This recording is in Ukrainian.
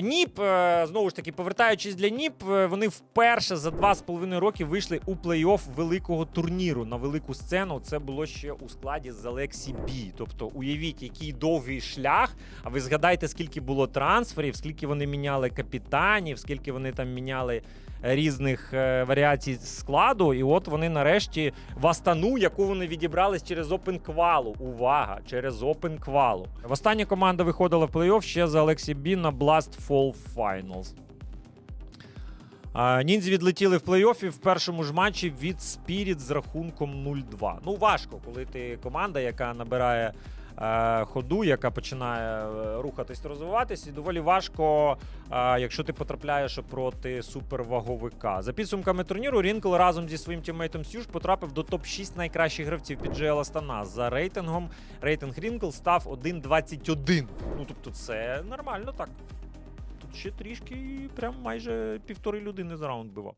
Ніп, е, знову ж таки, повертаючись для Ніп, е, вони вперше за два з половиною роки вийшли у плей-офф великого турніру на велику сцену. Це було ще у складі з Алексі Бі. Тобто, уявіть, який довгий шлях. А ви згадайте, скільки було трансферів, скільки вони міняли капітанів, скільки вони там міняли різних е, варіацій складу. І от вони нарешті в Астану, яку вони відібрались через Open квалу. Увага! Через Open квалу. Остання команда виходила в плей-офф ще за Алексі Бі на Blast Fall Finals. Ніндзі відлетіли в плей-оффі в першому ж матчі від Spirit з рахунком 0-2. Ну, важко, коли ти команда, яка набирає ходу, яка починає е, рухатись, розвиватись, і доволі важко, е, якщо ти потрапляєш проти суперваговика. За підсумками турніру, Рінкл разом зі своїм тіммейтом Сюж потрапив до топ-6 найкращих гравців під GL Астана. За рейтингом рейтинг Рінкл став 1.21. Ну, тобто, це нормально так. Тут ще трішки, прям майже півтори людини за раунд бивав.